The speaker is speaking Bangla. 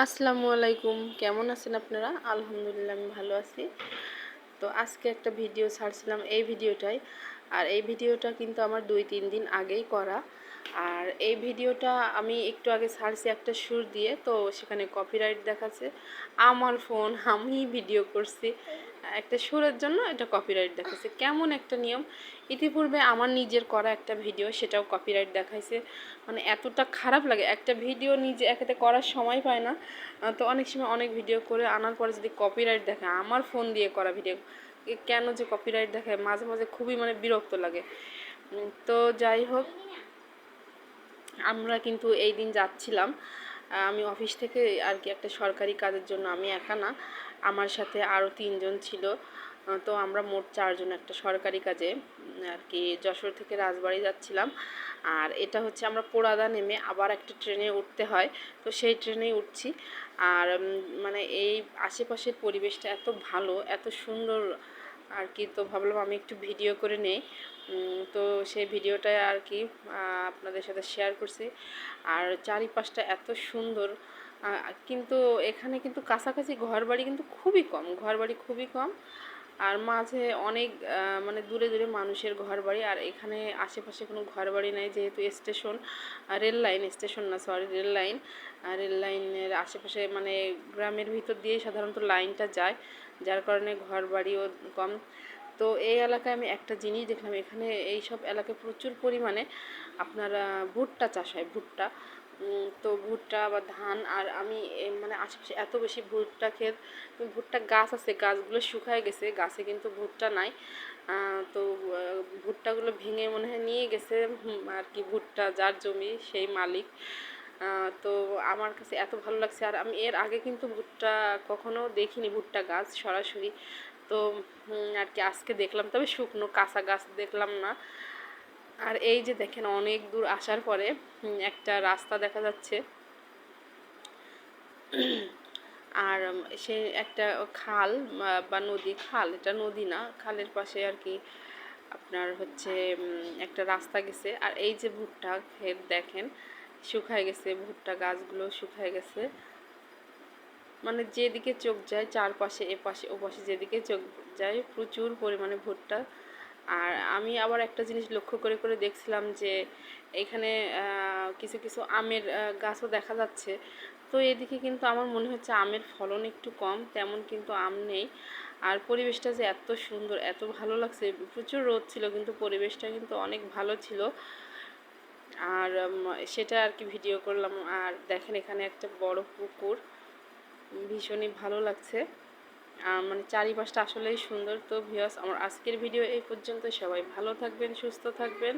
আসসালামু আলাইকুম। কেমন আছেন আপনারা? আলহামদুলিল্লাহ, আমি ভালো আছি। তো আজকে একটা ভিডিও ছাড়ছিলাম এই ভিডিওটাই আর এই ভিডিওটা কিন্তু আমার দুই তিন দিন আগেই করা। আর এই ভিডিওটা আমি একটু আগে ছাড়ছি একটা সুর দিয়ে, তো সেখানে কপিরাইট দেখাচ্ছে। আমার ফোন আমি ভিডিও করছি। একটা সুরের জন্য এটা কপিরাইট দেখাচ্ছে। কেমন একটা নিয়ম? ইতিপূর্বে আমার নিজের করা একটা ভিডিও সেটাও কপিরাইট দেখাইছে। মানে এতটা খারাপ লাগে। একটা ভিডিও নিজে একাতে করার সময় পায় না। তো অনেক সময় অনেক ভিডিও করে আনার পরে যদি কপিরাইট দেখায় আমার ফোন দিয়ে করা ভিডিও কেন যে কপিরাইট দেখায়? মাঝে মাঝে খুবই মানে বিরক্ত লাগে। তো যাই হোক আমরা কিন্তু এই দিন যাচ্ছিলাম। আমি অফিস থেকে আর কি একটা সরকারি কাজের জন্য আমি একা না, আমার সাথে আরও তিনজন ছিল। তো আমরা মোট চারজন একটা সরকারি কাজে আর কি যশোর থেকে রাজবাড়ি যাচ্ছিলাম। আর এটা হচ্ছে আমরা পোড়াদা নেমে আবার একটা ট্রেনে উঠতে হয়, তো সেই ট্রেনেই উঠছি। আর মানে এই আশেপাশের পরিবেশটা এত ভালো, এত সুন্দর আর কি, তো ভাবলাম আমি একটু ভিডিও করে নেই। তো সেই ভিডিওটা আর কি আপনাদের সাথে শেয়ার করছি। আর চারিপাশটা এত সুন্দর কিন্তু এখানে কিন্তু কাছাকাছি ঘরবাড়ি কিন্তু খুবই কম, ঘরবাড়ি খুবই কম। আর মাঝে অনেক মানে দূরে দূরে মানুষের ঘর বাড়ি আর এখানে আশেপাশে কোনো ঘর বাড়ি নেই যেহেতু স্টেশন রেল লাইন, স্টেশন না সরি রেল লাইন। রেল লাইনের আশেপাশে মানে গ্রামের ভিতর দিয়েই সাধারণত লাইনটা যায়, যার কারণে ঘর বাড়িও কম। তো এই এলাকায় আমি একটা জিনিস দেখলাম, এখানে এই সব এলাকায় প্রচুর পরিমাণে আপনারা ভুট্টা চাষ হয়, ভুট্টা। তো ভুট্টা বা ধান, আর আমি মানে আশেপাশে এত বেশি ভুট্টা ক্ষেত, ভুট্টা গাছ আছে, গাছগুলো শুকায় গেছে, গাছে কিন্তু ভুট্টা নাই। তো ভুট্টাগুলো ভেঙে মনে হয় নিয়ে গেছে আর কি ভুট্টা যার জমি, সেই মালিক। তো আমার কাছে এত ভালো লাগছে, আর আমি এর আগে কিন্তু ভুট্টা কখনো দেখিনি, ভুট্টা গাছ সরাসরি। তো আর কি আজকে দেখলাম, তবে শুকনো কাঁচা গাছ দেখলাম না। আর এই যে দেখেন, অনেক দূর আসার পরে একটা রাস্তা দেখা যাচ্ছে। আর সে একটা খাল, বা নদী, খাল, এটা নদী না, খালের পাশে আর কি আপনার হচ্ছে একটা রাস্তা গেছে। আর এই যে ভুট্টা ক্ষেত দেখেন, শুকায় গেছে, ভুট্টা গাছগুলো শুকায় গেছে। মানে যেদিকে চোখ যায়, চারপাশে এ পাশে ও পাশে যেদিকে চোখ যায়, প্রচুর পরিমাণে ভুট্টা আর আমি আবার একটা জিনিস লক্ষ্য করে করে দেখছিলাম যে এখানে কিছু কিছু আমের গাছও দেখা যাচ্ছে। তো এদিকে কিন্তু আমার মনে হচ্ছে আমের ফলন একটু কম, তেমন কিন্তু আম নেই। আর পরিবেশটা যে এত সুন্দর, এত ভালো লাগছে, প্রচুর রোদ ছিল কিন্তু পরিবেশটা কিন্তু অনেক ভালো ছিল। আর সেটা আর কি ভিডিও করলাম। আর দেখেন এখানে একটা বড় পুকুর, ভীষণই ভালো লাগছে। মানে চারিপাশটা আসলেই সুন্দর। তো ভিওস আমার আজকের ভিডিও এই পর্যন্ত সবাই ভালো থাকবেন, সুস্থ থাকবেন।